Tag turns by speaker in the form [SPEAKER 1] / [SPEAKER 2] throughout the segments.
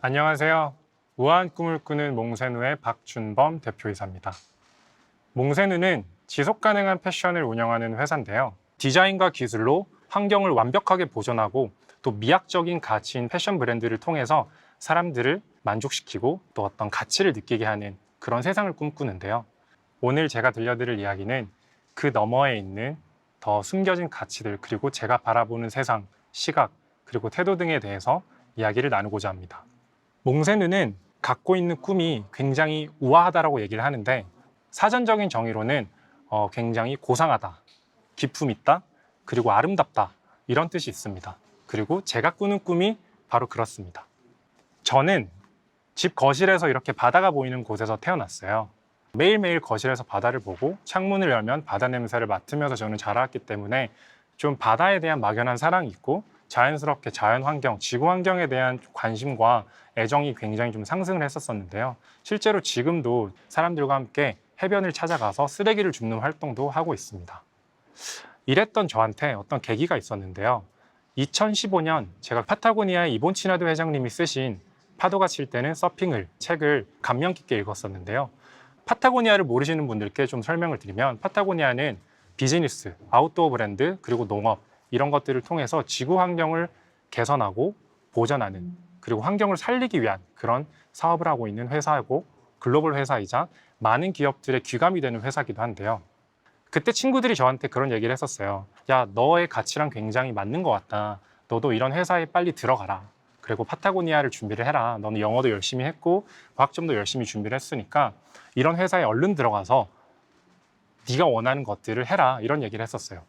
[SPEAKER 1] 안녕하세요. 우아한 꿈을 꾸는 몽세누의 박준범 대표이사입니다. 몽세누는 지속 가능한 패션을 운영하는 회사인데요. 디자인과 기술로 환경을 완벽하게 보존하고 또 미학적인 가치인 패션 브랜드를 통해서 사람들을 만족시키고 또 어떤 가치를 느끼게 하는 그런 세상을 꿈꾸는데요. 오늘 제가 들려드릴 이야기는 그 너머에 있는 더 숨겨진 가치들 그리고 제가 바라보는 세상, 시각 그리고 태도 등에 대해서 이야기를 나누고자 합니다. 몽세누는 갖고 있는 꿈이 굉장히 우아하다라고 얘기를 하는데 사전적인 정의로는 어, 굉장히 고상하다, 기품 있다, 그리고 아름답다 이런 뜻이 있습니다. 그리고 제가 꾸는 꿈이 바로 그렇습니다. 저는 집 거실에서 이렇게 바다가 보이는 곳에서 태어났어요. 매일매일 거실에서 바다를 보고 창문을 열면 바다 냄새를 맡으면서 저는 자라왔기 때문에 좀 바다에 대한 막연한 사랑이 있고 자연스럽게 자연 환경, 지구 환경에 대한 관심과 애정이 굉장히 좀 상승을 했었었는데요. 실제로 지금도 사람들과 함께 해변을 찾아가서 쓰레기를 줍는 활동도 하고 있습니다. 이랬던 저한테 어떤 계기가 있었는데요. 2015년 제가 파타고니아의 이본 치나도 회장님이 쓰신 파도가 칠 때는 서핑을 책을 감명 깊게 읽었었는데요. 파타고니아를 모르시는 분들께 좀 설명을 드리면 파타고니아는 비즈니스, 아웃도어 브랜드, 그리고 농업 이런 것들을 통해서 지구 환경을 개선하고 보전하는 그리고 환경을 살리기 위한 그런 사업을 하고 있는 회사이고 글로벌 회사이자 많은 기업들의 귀감이 되는 회사기도 한데요. 그때 친구들이 저한테 그런 얘기를 했었어요. 야, 너의 가치랑 굉장히 맞는 것 같다. 너도 이런 회사에 빨리 들어가라. 그리고 파타고니아를 준비를 해라. 너는 영어도 열심히 했고 과학점도 열심히 준비를 했으니까 이런 회사에 얼른 들어가서 네가 원하는 것들을 해라. 이런 얘기를 했었어요.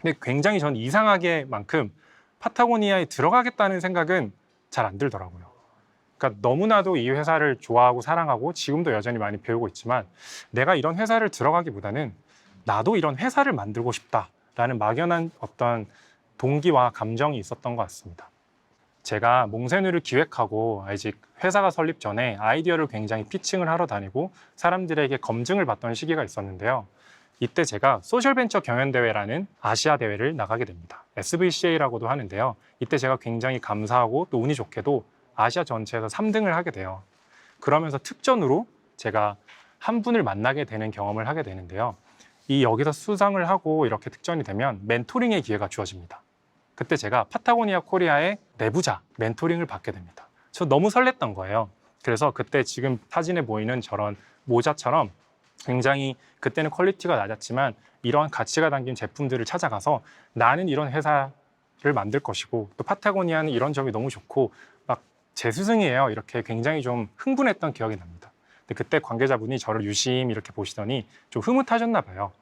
[SPEAKER 1] 근데 굉장히 저는 이상하게만큼 파타고니아에 들어가겠다는 생각은 잘 안 들더라고요. 그러니까 너무나도 이 회사를 좋아하고 사랑하고 지금도 여전히 많이 배우고 있지만 내가 이런 회사를 들어가기보다는 나도 이런 회사를 만들고 싶다라는 막연한 어떤 동기와 감정이 있었던 것 같습니다. 제가 몽세누를 기획하고 아직 회사가 설립 전에 아이디어를 굉장히 피칭을 하러 다니고 사람들에게 검증을 받던 시기가 있었는데요. 이때 제가 소셜벤처 경연대회라는 아시아 대회를 나가게 됩니다. SVCA라고도 하는데요. 이때 제가 굉장히 감사하고 또 운이 좋게도 아시아 전체에서 3등을 하게 돼요. 그러면서 특전으로 제가 한 분을 만나게 되는 경험을 하게 되는데요. 이 여기서 수상을 하고 이렇게 특전이 되면 멘토링의 기회가 주어집니다. 그때 제가 파타고니아 코리아의 내부자 멘토링을 받게 됩니다. 저 너무 설렜던 거예요. 그래서 그때 지금 사진에 보이는 저런 모자처럼 굉장히 그때는 퀄리티가 낮았지만 이러한 가치가 담긴 제품들을 찾아가서 나는 이런 회사를 만들 것이고 또 파타고니아는 이런 점이 너무 좋고 막제 스승이에요. 이렇게 굉장히 좀 흥분했던 기억이 납니다. 근데 그때 관계자분이 저를 유심히 이렇게 보시더니 좀 흐뭇하셨나 봐요.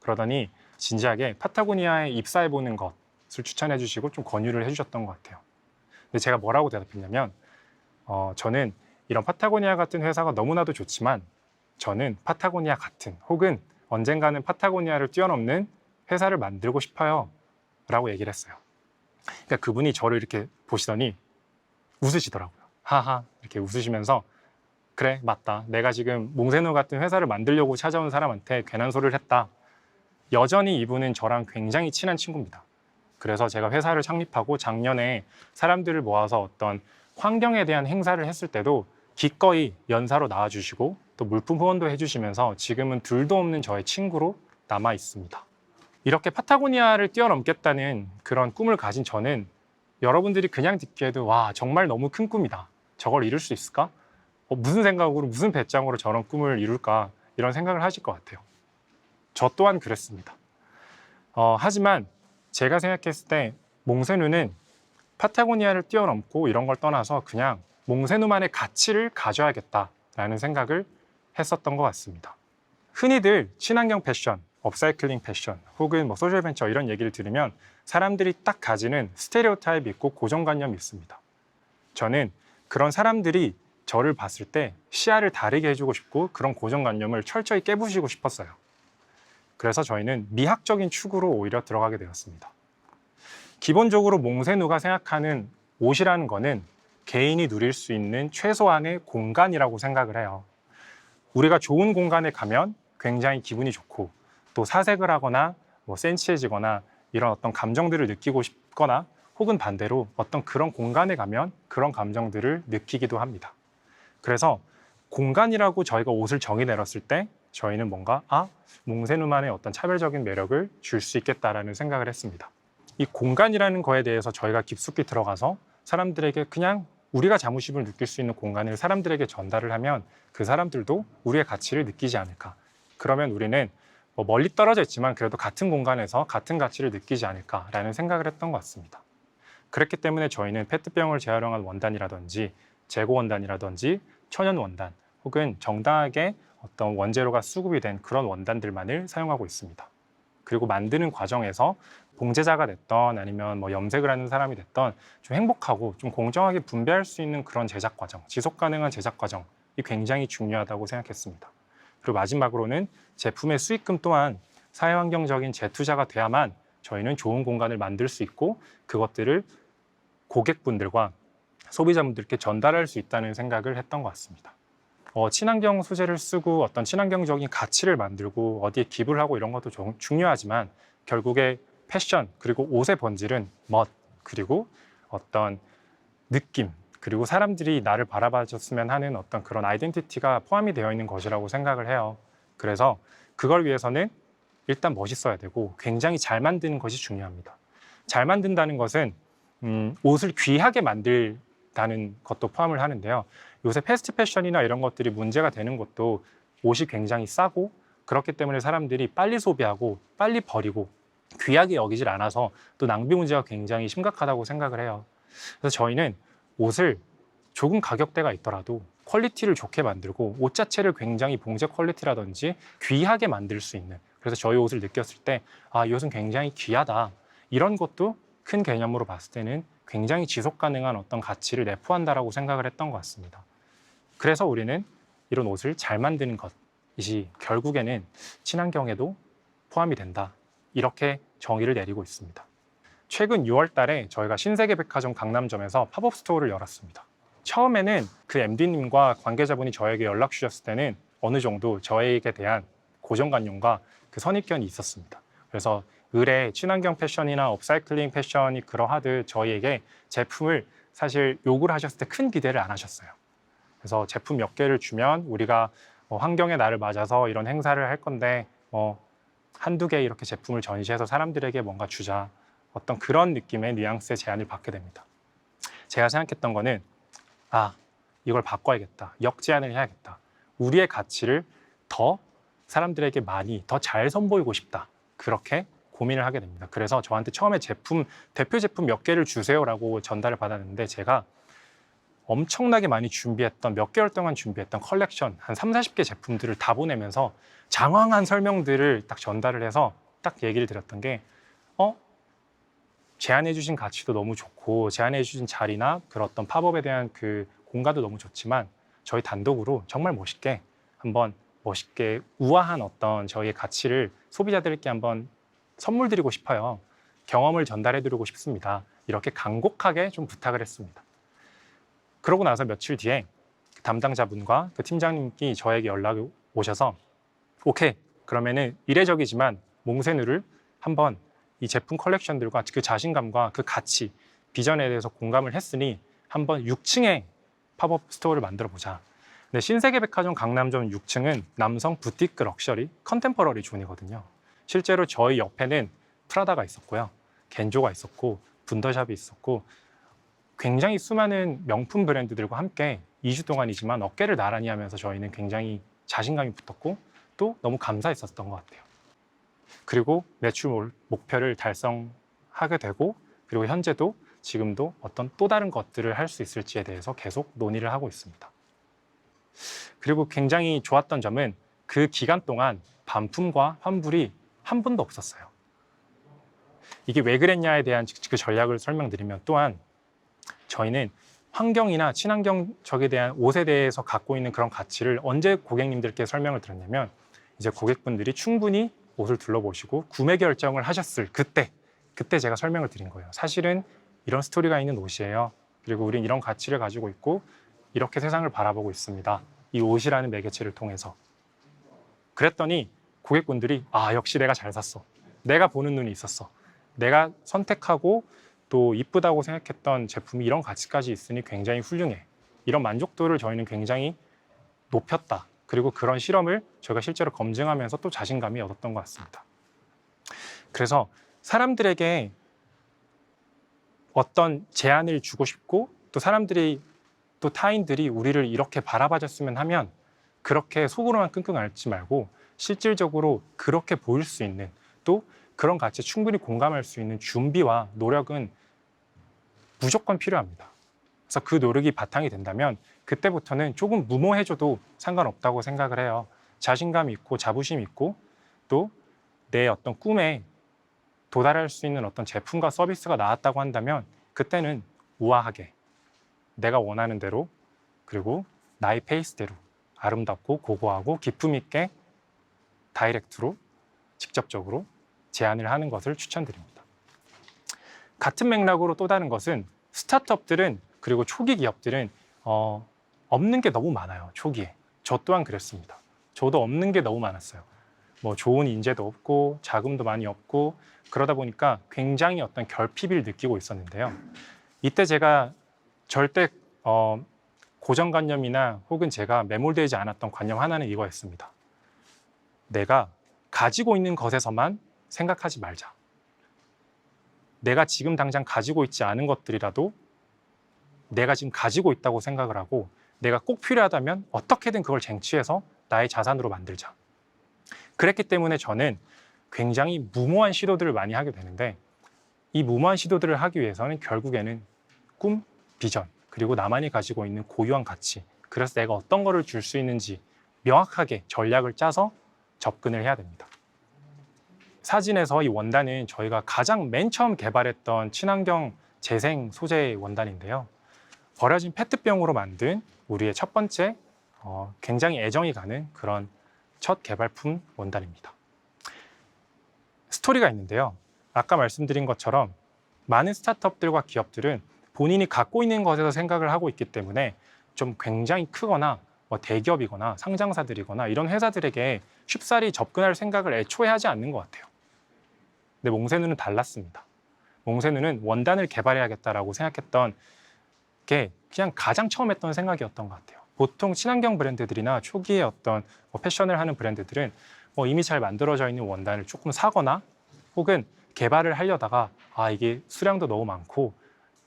[SPEAKER 1] 그러더니 진지하게 파타고니아에 입사해 보는 것을 추천해 주시고 좀 권유를 해 주셨던 것 같아요. 근데 제가 뭐라고 대답했냐면 어, 저는 이런 파타고니아 같은 회사가 너무나도 좋지만 저는 파타고니아 같은 혹은 언젠가는 파타고니아를 뛰어넘는 회사를 만들고 싶어요. 라고 얘기를 했어요. 그러니까 그분이 저를 이렇게 보시더니 웃으시더라고요. 하하 이렇게 웃으시면서 그래 맞다. 내가 지금 몽세누 같은 회사를 만들려고 찾아온 사람한테 괜한 소리를 했다. 여전히 이분은 저랑 굉장히 친한 친구입니다. 그래서 제가 회사를 창립하고 작년에 사람들을 모아서 어떤 환경에 대한 행사를 했을 때도 기꺼이 연사로 나와주시고 또 물품 후원도 해주시면서 지금은 둘도 없는 저의 친구로 남아 있습니다. 이렇게 파타고니아를 뛰어넘겠다는 그런 꿈을 가진 저는 여러분들이 그냥 듣기에도 와 정말 너무 큰 꿈이다. 저걸 이룰 수 있을까? 어, 무슨 생각으로 무슨 배짱으로 저런 꿈을 이룰까 이런 생각을 하실 것 같아요. 저 또한 그랬습니다. 어, 하지만 제가 생각했을 때 몽세누는 파타고니아를 뛰어넘고 이런 걸 떠나서 그냥 몽세누만의 가치를 가져야겠다라는 생각을 했었던 것 같습니다. 흔히들 친환경 패션, 업사이클링 패션 혹은 뭐 소셜 벤처 이런 얘기를 들으면 사람들이 딱 가지는 스테레오타입이 있고 고정관념이 있습니다. 저는 그런 사람들이 저를 봤을 때 시야를 다르게 해주고 싶고 그런 고정관념을 철저히 깨부시고 싶었어요. 그래서 저희는 미학적인 축으로 오히려 들어가게 되었습니다. 기본적으로 몽세누가 생각하는 옷이라는 거는 개인이 누릴 수 있는 최소한의 공간이라고 생각을 해요. 우리가 좋은 공간에 가면 굉장히 기분이 좋고 또 사색을 하거나 뭐 센치해지거나 이런 어떤 감정들을 느끼고 싶거나 혹은 반대로 어떤 그런 공간에 가면 그런 감정들을 느끼기도 합니다. 그래서 공간이라고 저희가 옷을 정의 내렸을 때 저희는 뭔가 아 몽세누만의 어떤 차별적인 매력을 줄 수 있겠다라는 생각을 했습니다. 이 공간이라는 거에 대해서 저희가 깊숙이 들어가서 사람들에게 그냥 우리가 자부심을 느낄 수 있는 공간을 사람들에게 전달을 하면 그 사람들도 우리의 가치를 느끼지 않을까. 그러면 우리는 뭐 멀리 떨어져 있지만 그래도 같은 공간에서 같은 가치를 느끼지 않을까라는 생각을 했던 것 같습니다. 그렇기 때문에 저희는 페트병을 재활용한 원단이라든지 재고 원단이라든지 천연 원단 혹은 정당하게 어떤 원재료가 수급이 된 그런 원단들만을 사용하고 있습니다. 그리고 만드는 과정에서 봉제자가 됐던 아니면 뭐 염색을 하는 사람이 됐던 좀 행복하고 좀 공정하게 분배할 수 있는 그런 제작 과정, 지속 가능한 제작 과정이 굉장히 중요하다고 생각했습니다. 그리고 마지막으로는 제품의 수익금 또한 사회환경적인 재투자가 돼야만 저희는 좋은 공간을 만들 수 있고 그것들을 고객분들과 소비자분들께 전달할 수 있다는 생각을 했던 것 같습니다. 어, 친환경 소재를 쓰고 어떤 친환경적인 가치를 만들고 어디에 기부를 하고 이런 것도 좀 중요하지만 결국에 패션 그리고 옷의 본질은 멋 그리고 어떤 느낌 그리고 사람들이 나를 바라봐줬으면 하는 어떤 그런 아이덴티티가 포함이 되어 있는 것이라고 생각을 해요. 그래서 그걸 위해서는 일단 멋있어야 되고 굉장히 잘 만드는 것이 중요합니다. 잘 만든다는 것은 음, 옷을 귀하게 만들다는 것도 포함을 하는데요. 요새 패스트 패션이나 이런 것들이 문제가 되는 것도 옷이 굉장히 싸고 그렇기 때문에 사람들이 빨리 소비하고 빨리 버리고 귀하게 여기질 않아서 또 낭비 문제가 굉장히 심각하다고 생각을 해요. 그래서 저희는 옷을 조금 가격대가 있더라도 퀄리티를 좋게 만들고 옷 자체를 굉장히 봉제 퀄리티라든지 귀하게 만들 수 있는 그래서 저희 옷을 느꼈을 때 아, 이 옷은 굉장히 귀하다. 이런 것도 큰 개념으로 봤을 때는 굉장히 지속 가능한 어떤 가치를 내포한다라고 생각을 했던 것 같습니다. 그래서 우리는 이런 옷을 잘 만드는 것이 결국에는 친환경에도 포함이 된다. 이렇게 정의를 내리고 있습니다. 최근 6월 달에 저희가 신세계 백화점 강남점에서 팝업 스토어를 열었습니다. 처음에는 그 MD님과 관계자분이 저에게 연락 주셨을 때는 어느 정도 저에게 대한 고정관념과 그 선입견이 있었습니다. 그래서 의뢰 친환경 패션이나 업사이클링 패션이 그러하듯 저희에게 제품을 사실 요구를 하셨을 때 큰 기대를 안 하셨어요. 그래서 제품 몇 개를 주면 우리가 뭐 환경의 날을 맞아서 이런 행사를 할 건데 뭐 한두 개 이렇게 제품을 전시해서 사람들에게 뭔가 주자 어떤 그런 느낌의 뉘앙스의 제안을 받게 됩니다. 제가 생각했던 거는 아 이걸 바꿔야겠다 역제안을 해야겠다 우리의 가치를 더 사람들에게 많이 더 잘 선보이고 싶다 그렇게 고민을 하게 됩니다. 그래서 저한테 처음에 제품 대표 제품 몇 개를 주세요라고 전달을 받았는데 제가 엄청나게 많이 준비했던 몇 개월 동안 준비했던 컬렉션 한 3, 40개 제품들을 다 보내면서 장황한 설명들을 딱 전달을 해서 딱 얘기를 드렸던 게 어? 제안해 주신 가치도 너무 좋고 제안해 주신 자리나 그런 어떤 팝업에 대한 그 공간도 너무 좋지만 저희 단독으로 정말 멋있게 한번 멋있게 우아한 어떤 저희의 가치를 소비자들께 한번 선물 드리고 싶어요. 경험을 전달해 드리고 싶습니다. 이렇게 간곡하게 좀 부탁을 했습니다. 그러고 나서 며칠 뒤에 그 담당자분과 그 팀장님이 저에게 연락이 오셔서 오케이 그러면은 이례적이지만 몽세누를 한번 이 제품 컬렉션들과 그 자신감과 그 가치 비전에 대해서 공감을 했으니 한번 6층에 팝업 스토어를 만들어 보자. 네, 신세계 백화점 강남점 6층은 남성 부티크 럭셔리 컨템퍼러리 존이거든요. 실제로 저희 옆에는 프라다가 있었고요. 겐조가 있었고 분더샵이 있었고 굉장히 수많은 명품 브랜드들과 함께 2주 동안이지만 어깨를 나란히 하면서 저희는 굉장히 자신감이 붙었고 또 너무 감사했었던 것 같아요. 그리고 매출 몰- 목표를 달성하게 되고 그리고 현재도 지금도 어떤 또 다른 것들을 할 수 있을지에 대해서 계속 논의를 하고 있습니다. 그리고 굉장히 좋았던 점은 그 기간 동안 반품과 환불이 한 번도 없었어요. 이게 왜 그랬냐에 대한 그 전략을 설명드리면 또한 저희는 환경이나 친환경적에 대한 옷에 대해서 갖고 있는 그런 가치를 언제 고객님들께 설명을 드렸냐면 이제 고객분들이 충분히 옷을 둘러보시고 구매 결정을 하셨을 그때 그때 제가 설명을 드린 거예요. 사실은 이런 스토리가 있는 옷이에요. 그리고 우린 이런 가치를 가지고 있고 이렇게 세상을 바라보고 있습니다. 이 옷이라는 매개체를 통해서. 그랬더니 고객분들이 아 역시 내가 잘 샀어. 내가 보는 눈이 있었어. 내가 선택하고 또 이쁘다고 생각했던 제품이 이런 가치까지 있으니 굉장히 훌륭해. 이런 만족도를 저희는 굉장히 높였다. 그리고 그런 실험을 저희가 실제로 검증하면서 또 자신감이 얻었던 것 같습니다. 그래서 사람들에게 어떤 제안을 주고 싶고 또 사람들이 또 타인들이 우리를 이렇게 바라봐줬으면 하면 그렇게 속으로만 끙끙 앓지 말고 실질적으로 그렇게 보일 수 있는 또 그런 가치에 충분히 공감할 수 있는 준비와 노력은 무조건 필요합니다. 그래서 그 노력이 바탕이 된다면 그때부터는 조금 무모해져도 상관없다고 생각을 해요. 자신감 있고 자부심 있고 또 내 어떤 꿈에 도달할 수 있는 어떤 제품과 서비스가 나왔다고 한다면 그때는 우아하게 내가 원하는 대로 그리고 나의 페이스대로 아름답고 고고하고 기품 있게 다이렉트로 직접적으로 제안을 하는 것을 추천드립니다. 같은 맥락으로 또 다른 것은 스타트업들은 그리고 초기 기업들은 어, 없는 게 너무 많아요. 초기에 저 또한 그랬습니다. 저도 없는 게 너무 많았어요. 뭐 좋은 인재도 없고 자금도 많이 없고 그러다 보니까 굉장히 어떤 결핍을 느끼고 있었는데요. 이때 제가 절대 어, 고정관념이나 혹은 제가 매몰되지 않았던 관념 하나는 이거였습니다. 내가 가지고 있는 것에서만 생각하지 말자. 내가 지금 당장 가지고 있지 않은 것들이라도 내가 지금 가지고 있다고 생각을 하고 내가 꼭 필요하다면 어떻게든 그걸 쟁취해서 나의 자산으로 만들자. 그랬기 때문에 저는 굉장히 무모한 시도들을 많이 하게 되는데 이 무모한 시도들을 하기 위해서는 결국에는 꿈, 비전, 그리고 나만이 가지고 있는 고유한 가치, 그래서 내가 어떤 거를 줄 수 있는지 명확하게 전략을 짜서 접근을 해야 됩니다. 사진에서 이 원단은 저희가 가장 맨 처음 개발했던 친환경 재생 소재 원단인데요. 버려진 페트병으로 만든 우리의 첫 번째 어, 굉장히 애정이 가는 그런 첫 개발품 원단입니다. 스토리가 있는데요. 아까 말씀드린 것처럼 많은 스타트업들과 기업들은 본인이 갖고 있는 것에서 생각을 하고 있기 때문에 좀 굉장히 크거나 뭐 대기업이거나 상장사들이거나 이런 회사들에게 쉽사리 접근할 생각을 애초에 하지 않는 것 같아요. 근데 몽세누는 달랐습니다. 몽세누는 원단을 개발해야겠다라고 생각했던 게 그냥 가장 처음 했던 생각이었던 것 같아요. 보통 친환경 브랜드들이나 초기에 어떤 뭐 패션을 하는 브랜드들은 뭐 이미 잘 만들어져 있는 원단을 조금 사거나 혹은 개발을 하려다가 아 이게 수량도 너무 많고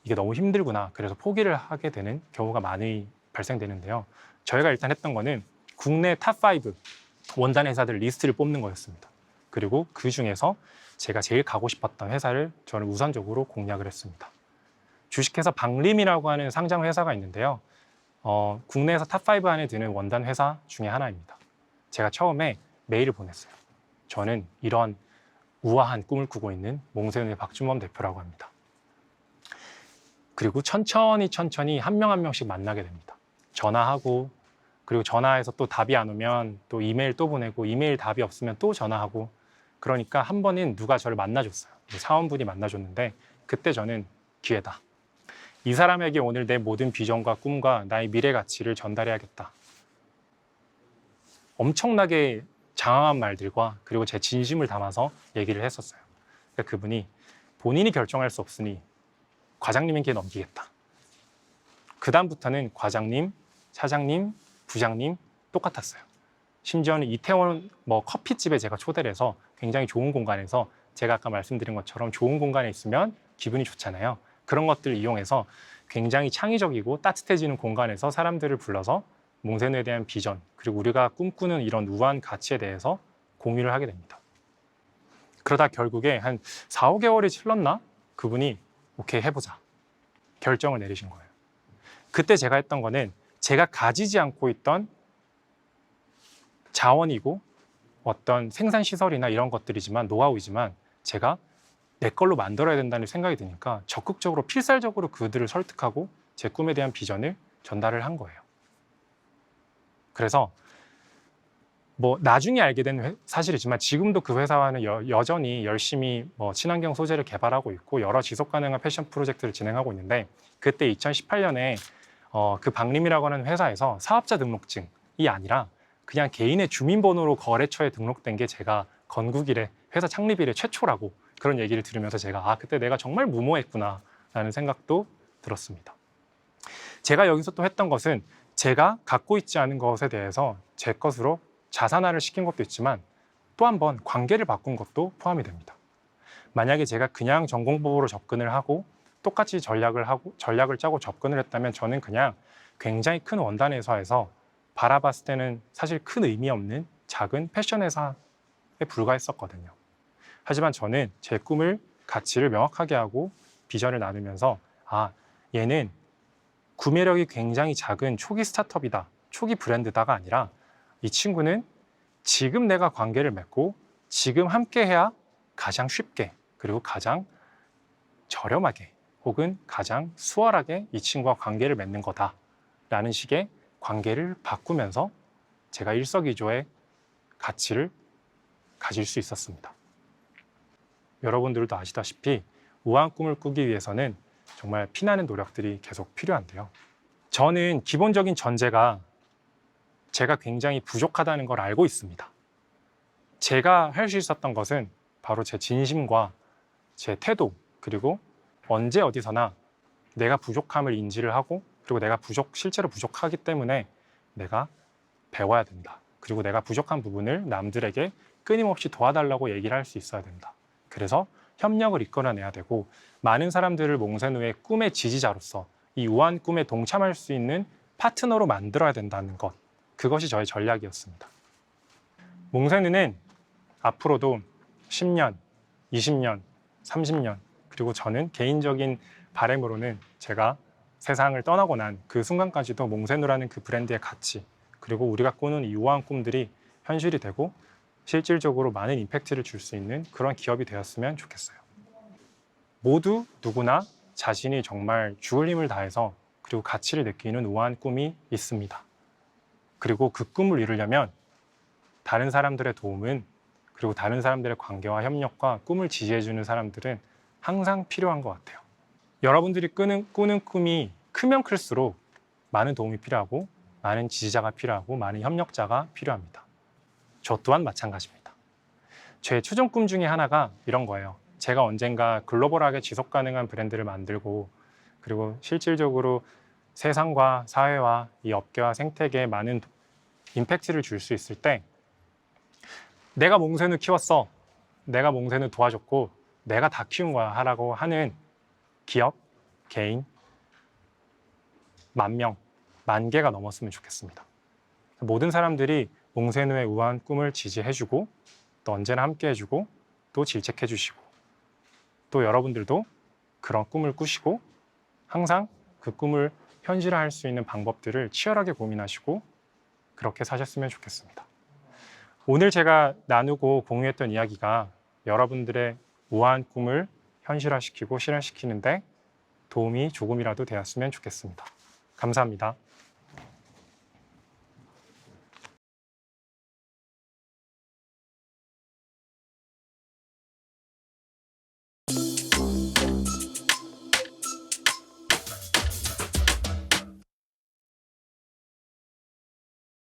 [SPEAKER 1] 이게 너무 힘들구나 그래서 포기를 하게 되는 경우가 많이 발생되는데요. 저희가 일단 했던 거는 국내 탑5 원단 회사들 리스트를 뽑는 거였습니다. 그리고 그 중에서 제가 제일 가고 싶었던 회사를 저는 우선적으로 공략을 했습니다. 주식회사 박림이라고 하는 상장 회사가 있는데요. 어, 국내에서 탑5 안에 드는 원단 회사 중에 하나입니다. 제가 처음에 메일을 보냈어요. 저는 이런 우아한 꿈을 꾸고 있는 몽세윤의 박준범 대표라고 합니다. 그리고 천천히 천천히 한 명 한 명씩 만나게 됩니다. 전화하고 그리고 전화해서 또 답이 안 오면 또 이메일 또 보내고 이메일 답이 없으면 또 전화하고 그러니까 한 번은 누가 저를 만나줬어요. 사원분이 만나줬는데 그때 저는 기회다. 이 사람에게 오늘 내 모든 비전과 꿈과 나의 미래 가치를 전달해야겠다. 엄청나게 장황한 말들과 그리고 제 진심을 담아서 얘기를 했었어요. 그러니까 그분이 본인이 결정할 수 없으니 과장님에게 넘기겠다. 그 다음부터는 과장님, 사장님, 부장님 똑같았어요. 심지어는 이태원 뭐 커피집에 제가 초대를 해서 굉장히 좋은 공간에서 제가 아까 말씀드린 것처럼 좋은 공간에 있으면 기분이 좋잖아요. 그런 것들을 이용해서 굉장히 창의적이고 따뜻해지는 공간에서 사람들을 불러서 몽세누에 대한 비전 그리고 우리가 꿈꾸는 이런 우아한 가치에 대해서 공유를 하게 됩니다. 그러다 결국에 한 4, 5개월이 흘렀나? 그분이 오케이 해보자 결정을 내리신 거예요. 그때 제가 했던 거는 제가 가지지 않고 있던 자원이고 어떤 생산 시설이나 이런 것들이지만 노하우이지만 제가 내 걸로 만들어야 된다는 생각이 드니까 적극적으로 필살적으로 그들을 설득하고 제 꿈에 대한 비전을 전달을 한 거예요. 그래서 뭐 나중에 알게 된 회- 사실이지만 지금도 그 회사와는 여, 전히 열심히 뭐 친환경 소재를 개발하고 있고 여러 지속 가능한 패션 프로젝트를 진행하고 있는데 그때 2018년에 어, 그 박림이라고 하는 회사에서 사업자 등록증이 아니라 그냥 개인의 주민번호로 거래처에 등록된 게 제가 건국 이래 회사 창립 이래 최초라고 그런 얘기를 들으면서 제가 아 그때 내가 정말 무모했구나 라는 생각도 들었습니다. 제가 여기서 또 했던 것은 제가 갖고 있지 않은 것에 대해서 제 것으로 자산화를 시킨 것도 있지만 또 한 번 관계를 바꾼 것도 포함이 됩니다. 만약에 제가 그냥 전공법으로 접근을 하고 똑같이 전략을 하고 전략을 짜고 접근을 했다면 저는 그냥 굉장히 큰 원단 회사에서 바라봤을 때는 사실 큰 의미 없는 작은 패션 회사에 불과했었거든요. 하지만 저는 제 꿈을 가치를 명확하게 하고 비전을 나누면서 아 얘는 구매력이 굉장히 작은 초기 스타트업이다, 초기 브랜드다가 아니라 이 친구는 지금 내가 관계를 맺고 지금 함께 해야 가장 쉽게 그리고 가장 저렴하게 혹은 가장 수월하게 이 친구와 관계를 맺는 거다라는 식의 관계를 바꾸면서 제가 일석이조의 가치를 가질 수 있었습니다. 여러분들도 아시다시피 우아한 꿈을 꾸기 위해서는 정말 피나는 노력들이 계속 필요한데요. 저는 기본적인 전제가 제가 굉장히 부족하다는 걸 알고 있습니다. 제가 할 수 있었던 것은 바로 제 진심과 제 태도, 그리고 언제 어디서나 내가 부족함을 인지를 하고, 그리고 내가 부족, 실제로 부족하기 때문에 내가 배워야 된다. 그리고 내가 부족한 부분을 남들에게 끊임없이 도와달라고 얘기를 할 수 있어야 된다. 그래서 협력을 이끌어내야 되고, 많은 사람들을 몽센 후의 꿈의 지지자로서 이 우한 꿈에 동참할 수 있는 파트너로 만들어야 된다는 것. 그것이 저의 전략이었습니다. 몽세누는 앞으로도 10년, 20년, 30년, 그리고 저는 개인적인 바램으로는 제가 세상을 떠나고 난 그 순간까지도 몽세누라는 그 브랜드의 가치, 그리고 우리가 꾸는 이 우아한 꿈들이 현실이 되고 실질적으로 많은 임팩트를 줄 수 있는 그런 기업이 되었으면 좋겠어요. 모두 누구나 자신이 정말 죽을 힘을 다해서 그리고 가치를 느끼는 우아한 꿈이 있습니다. 그리고 그 꿈을 이루려면 다른 사람들의 도움은 그리고 다른 사람들의 관계와 협력과 꿈을 지지해주는 사람들은 항상 필요한 것 같아요. 여러분들이 꾸는, 꾸는 꿈이 크면 클수록 많은 도움이 필요하고 많은 지지자가 필요하고 많은 협력자가 필요합니다. 저 또한 마찬가지입니다. 제 최종 꿈 중에 하나가 이런 거예요. 제가 언젠가 글로벌하게 지속 가능한 브랜드를 만들고 그리고 실질적으로 세상과 사회와 이 업계와 생태계에 많은 임팩트를 줄 수 있을 때 내가 몽세누 키웠어. 내가 몽세누 도와줬고 내가 다 키운 거야 하라고 하는 기업, 개인 만 명, 만 개가 넘었으면 좋겠습니다. 모든 사람들이 몽세누의 우아한 꿈을 지지해주고 또 언제나 함께해주고 또 질책해주시고 또 여러분들도 그런 꿈을 꾸시고 항상 그 꿈을 현실화할 수 있는 방법들을 치열하게 고민하시고 그렇게 사셨으면 좋겠습니다. 오늘 제가 나누고 공유했던 이야기가 여러분들의 우아한 꿈을 현실화시키고 실현시키는데 도움이 조금이라도 되었으면 좋겠습니다. 감사합니다.